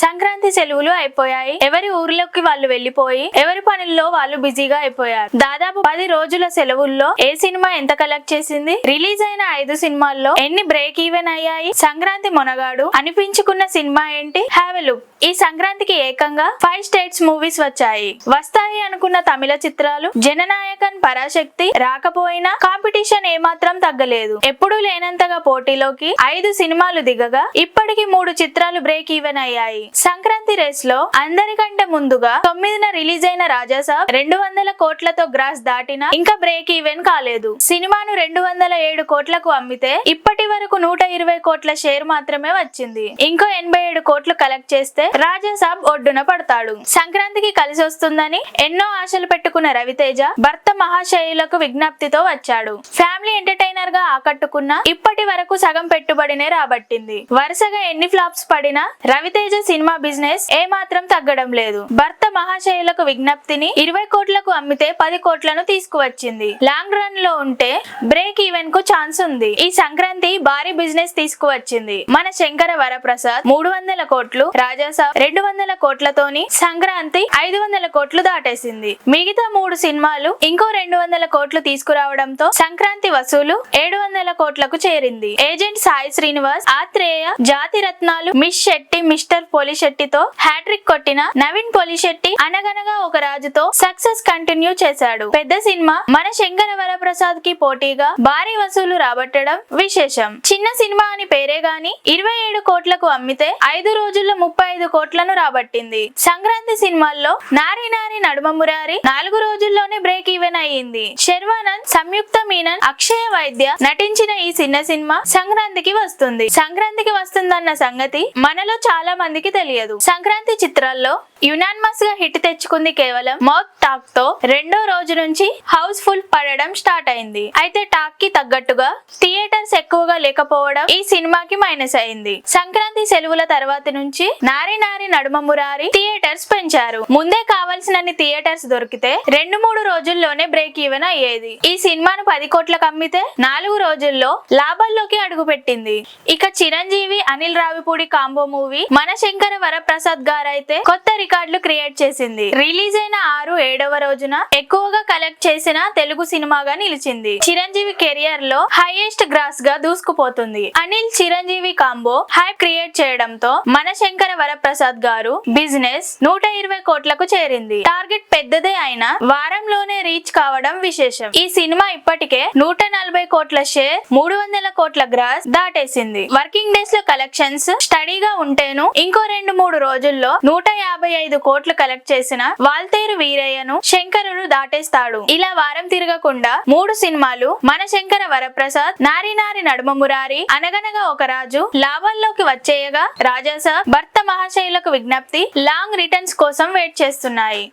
సంక్రాంతి సెలవులు అయిపోయాయి. ఎవరి ఊర్లోకి వాళ్ళు వెళ్ళిపోయి ఎవరి పనుల్లో వాళ్ళు బిజీగా అయిపోయారు. దాదాపు పది రోజుల సెలవుల్లో ఏ సినిమా ఎంత కలెక్ట్ చేసింది? రిలీజ్ అయిన ఐదు సినిమాల్లో ఎన్ని బ్రేక్ ఈవెన్ అయ్యాయి? సంక్రాంతి మొనగాడు అనిపించుకున్న సినిమా ఏంటి? హ్యావ్ లుక్ ఈ సంక్రాంతికి ఏకంగా ఫైవ్ స్టేట్స్ మూవీస్ వచ్చాయి. వస్తాయి అనుకున్న తమిళ చిత్రాలు జననాయకన్ పరాశక్తి రాకపోయినా కాంపిటీషన్ ఏమాత్రం తగ్గలేదు. ఎప్పుడూ లేనంతగా పోటీలోకి ఐదు సినిమాలు దిగగా ఇప్పటికి మూడు చిత్రాలు బ్రేక్ ఈవెన్ అయ్యాయి. సంక్రాంతి రేస్లో అందరికంటే ముందుగా తొమ్మిదిన రిలీజ్ అయిన రాజాసాబ్ రెండు వందల కోట్లతో గ్రాస్ దాటిన ఇంకా బ్రేక్ ఈవెన్ కాలేదు. సినిమాను రెండు వందల ఏడు కోట్లకు అమ్మితే ఇప్పటి వరకు నూట ఇరవై కోట్ల షేర్ మాత్రమే వచ్చింది. ఇంకో ఎనభై ఏడు కోట్లు కలెక్ట్ చేస్తే రాజాసాబ్ ఒడ్డున పడతాడు. సంక్రాంతికి కలిసి వస్తుందని ఎన్నో ఆశలు పెట్టుకున్న రవితేజ భర్త మహాశైలకు విజ్ఞప్తితో వచ్చాడు. ఫ్యామిలీ ఎంటర్టైనర్గా ఆకట్టుకున్న ఇప్పటి వరకు సగం పెట్టుబడినే రాబట్టింది. వరుసగా ఎన్ని ఫ్లాప్స్ పడినా రవితేజ సినిమా బిజినెస్ ఏ మాత్రం తగ్గడం లేదు. భర్త మహాశయులకు విజ్ఞప్తిని ఇరవై కోట్లకు అమ్మితే పది కోట్లను తీసుకువచ్చింది. లాంగ్ రన్లో ఉంటే బ్రేక్ ఈవెన్కు ఛాన్స్ ఉంది. ఈ సంక్రాంతి భారీ బిజినెస్ తీసుకువచ్చింది. మన శంకర వరప్రసాద్ మూడు వందల కోట్లు రాజాసాబ్ రెండు వందల కోట్లతోని సంక్రాంతి ఐదు వందల కోట్లు దాటేసింది. మిగతా మూడు సినిమాలు ఇంకో రెండు వందల కోట్లు తీసుకురావడంతో సంక్రాంతి వసూలు ఏడు వందల కోట్లకు చేరింది. Agent Sai Srinivas Athreya Jathi Ratnalu miss Shetty mister పోలిశెట్టితో హ్యాట్రిక్ కొట్టిన నవీన్ పోలిశెట్టి అనగనగా ఒక రాజుతో సక్సెస్ కంటిన్యూ చేశాడు. పెద్ద సినిమా మన శంకర వరప్రసాద్కి పోటీగా భారీ వసూలు రాబట్టడం విశేషం. చిన్న సినిమా అని పేరే గాని ఇరవై ఏడు కోట్లకు అమ్మితే ఐదు రోజుల్లో ముప్పై ఐదు కోట్లను రాబట్టింది. సంక్రాంతి సినిమాల్లో నారి నారి నడుమ మురారి నాలుగు రోజుల్లోనే బ్రేక్ ఈవెన్ అయ్యింది. శర్వానంద్ సంయుక్త మీనన్ అక్షయ వైద్య నటించిన ఈ చిన్న సినిమా సంక్రాంతికి వస్తుంది. సంక్రాంతికి వస్తుందన్న సంగతి మనలో చాలా మందికి తెలియదు. సంక్రాంతి చిత్రాల్లో యునానిమస్గా హిట్ తెచ్చుకుంది కేవలం మౌత్ టాక్తో రెండో రోజు నుంచి హౌస్ ఫుల్ పడడం స్టార్ట్ అయింది. అయితే టాక్కి తగ్గట్టుగా థియేటర్స్ ఎక్కువగా లేకపోవడం ఈ సినిమాకి మైనస్ అయింది. సంక్రాంతి సెలవుల తర్వాత నుంచి నారి నారి నడుమ మురారి థియేటర్స్ పెంచారు. ముందే కావాల్సినన్ని థియేటర్స్ దొరికితే రెండు మూడు రోజుల్లోనే బ్రేక్ ఈవెన్ అయ్యేది. ఈ సినిమాను పది కోట్లకు అమ్మితే నాలుగు రోజుల్లో లాభాల్లోకి అడుగుపెట్టింది. ఇక చిరంజీవి అనిల్ రావిపూడి కాంబో మూవీ మన శంకర వరప్రసాద్ గారైతే కొత్త రికార్డులు క్రియేట్ చేసింది. రిలీజ్ అయిన ఆరు ఏడవ రోజున ఎక్కువగా కలెక్ట్ చేసిన తెలుగు సినిమాగా నిలిచింది. చిరంజీవి కెరియర్లో హైయెస్ట్ గ్రాస్గా దూసుకుపోతుంది. Anil Chiranjeevi combo hype create చేయడంతో మన శంకర వరప్రసాద్ గారు బిజినెస్ నూట ఇరవై కోట్లకు చేరింది. టార్గెట్ పెద్దదే అయినా వారంలోనే రీచ్ కావడం విశేషం. ఈ సినిమా ఇప్పటికే నూట నలభై కోట్ల షేర్ మూడు వందల కోట్ల గ్రాస్ దాటేసింది. వర్కింగ్ డేస్లో కలెక్షన్స్ స్టడీగా ఉంటేను ఇంకో రెండు మూడు రోజుల్లో నూట యాభై ఐదు కోట్లు కలెక్ట్ చేసిన వాల్తేరు వీరయ్యను శంకరుడు దాటేస్తాడు. ఇలా వారం తిరగకుండా మూడు సినిమాలు మన శంకర వరప్రసాద్ నారి నారి నడుమ మురారి అనగనగా ఒక రాజు లాభాల్లోకి వచ్చేయగా రాజాసా భర్త మహాశైలకు విజ్ఞప్తి లాంగ్ రిటర్న్స్ కోసం వెయిట్ చేస్తున్నాయి.